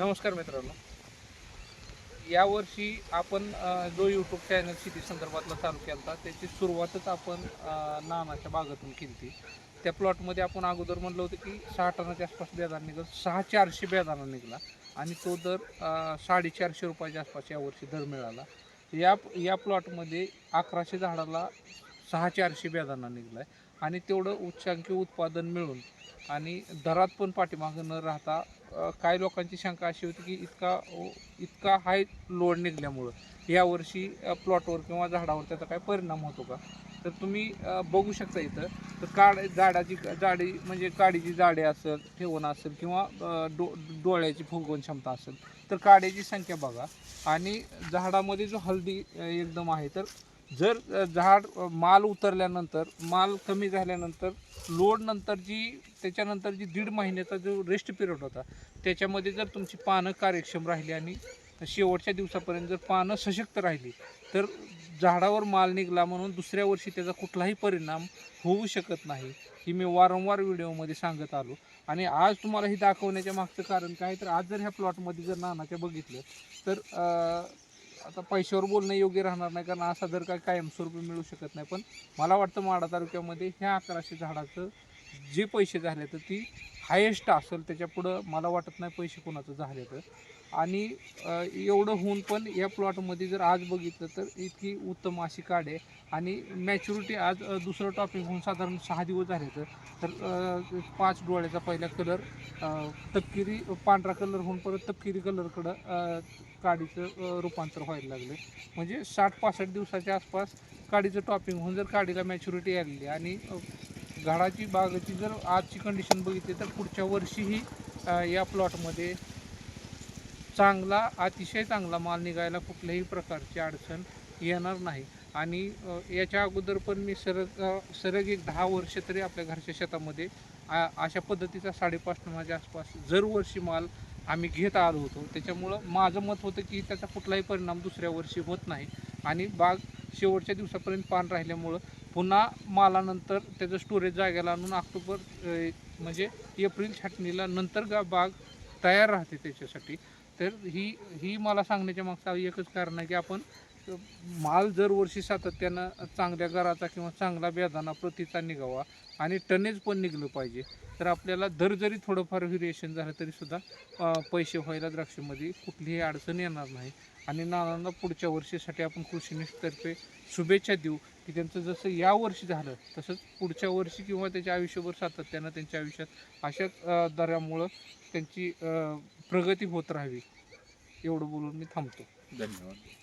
नमस्कार मित्रांनो. यावर्षी आपण जो यूट्यूब चॅनल शेती संदर्भातला चालू केला होता त्याची सुरुवातच आपण नानाच्या बागातून केली त्या प्लॉटमध्ये आपण अगोदर म्हणलं होतं की सहा टनाच्या आसपास बेदाना निघाल सहा चारशे बेदाना निघाला आणि तो दर साडेचारशे रुपयाच्या आसपास यावर्षी दर मिळाला. या या प्लॉटमध्ये अकराशे झाडाला सहा चारशे बेदाना निघला आहे आणि तेवढं उच्चांकी उत्पादन मिळून आणि दरात पण पाठीमागं न राहता काही लोकांची शंका अशी होती की इतका इतका हाय लोड निघल्यामुळं यावर्षी प्लॉटवर किंवा झाडावर त्याचा काय परिणाम होतो का? तर तुम्ही बघू शकता इथं. तर काड झाडाची जाडी म्हणजे काडीची जाडी असेल ठेवण असेल किंवा डो डोळ्याची फुगवण क्षमता असेल तर काड्याची संख्या बघा. आणि झाडामध्ये जो हल्दी एकदम आहे तर जर झाड माल उतरल्यानंतर माल कमी झाल्यानंतर लोडनंतर जी त्याच्यानंतर जी दीड महिन्याचा जो रेस्ट पिरियड होता त्याच्यामध्ये जर तुमची पानं कार्यक्षम राहिली आणि शेवटच्या दिवसापर्यंत जर पानं सशक्त राहिली तर झाडावर माल निघला म्हणून दुसऱ्या वर्षी त्याचा कुठलाही परिणाम होऊ शकत नाही ही मी वारंवार व्हिडिओमध्ये सांगत आलो. आणि आज तुम्हाला हे दाखवण्याच्या मागचं कारण काय तर आज जर ह्या प्लॉटमध्ये जर नानाच्या बघितलं तर आता पैशावर बोलणं योग्य राहणार नाही कारण असा दर काय कायमस्वरूपी मिळू शकत नाही. पण मला वाटतं माडा तालुक्यामध्ये ह्या अकराशे झाडाचं जे पैसे झाले तर ती हायेस्ट असेल त्याच्या पुढं मला वाटत नाही पैसे कोणाचं झाले तर आणि एवढं होऊन पण या प्लॉटमध्ये जर आज बघितलं तर इतकी उत्तम अशी काढे आणि मॅच्युरिटी आज दुसरं टॉपिक होऊन साधारण सहा दिवस झाले तर तर पाच डोळ्याचा पहिला कलर तपकिरी पांढरा कलर होऊन परत तपकिरी कलरकडं काडीचं रूपांतर व्हायला लागलं. म्हणजे साठ पासष्ट दिवसाच्या आसपास काडीचं टॉपिंग होऊन जर काडीला मॅच्युरिटी आलेली आणि झाडाची बागेची जर आजची कंडिशन बघितली तर पुढच्या वर्षीही या प्लॉटमध्ये चांगला अतिशय चांगला माल निघायला कुठल्याही प्रकारची अडचण येणार नाही. आणि याच्या अगोदर पण मी सरग सरग एक दहा वर्ष तरी आपल्या घरच्या शेतामध्ये आ- अशा पद्धतीचा साडेपाच टनाच्या आसपास दरवर्षी माल आम्ही घेत आलो होतो. त्याच्यामुळं माझं मत होतं की त्याचा कुठलाही परिणाम दुसऱ्या वर्षी होत नाही. आणि बाग शेवटच्या दिवसापर्यंत पान राहिल्यामुळं पुन्हा मालानंतर त्याचं स्टोरेज जागेला आणून ऑक्टोबर म्हणजे एप्रिल छाटणीला नंतर गा बाग तयार राहते त्याच्यासाठी. तर ही ही मला सांगण्याच्या मागचं एकच कारण आहे की आपण माल दरवर्षी सातत्यानं चांगल्या घराचा किंवा चांगला बेदाना प्रतीचा निघावा आणि टनेज पण निघलं पाहिजे. तर आपल्याला दर जरी थोडंफार व्हेरिएशन झालं तरीसुद्धा पैसे व्हायला द्राक्षामध्ये कुठलीही अडचण येणार नाही. आणि नानांना पुढच्या वर्षीसाठी आपण कृषीनिष्ठतर्फे शुभेच्छा देऊ की त्यांचं जसं या वर्षी झालं तसंच पुढच्या वर्षी किंवा त्याच्या आयुष्यभर सातत्यानं त्यांच्या आयुष्यात अशाच दरामुळं त्यांची प्रगती होत राहावी एवढं बोलून मी थांबतो. धन्यवाद.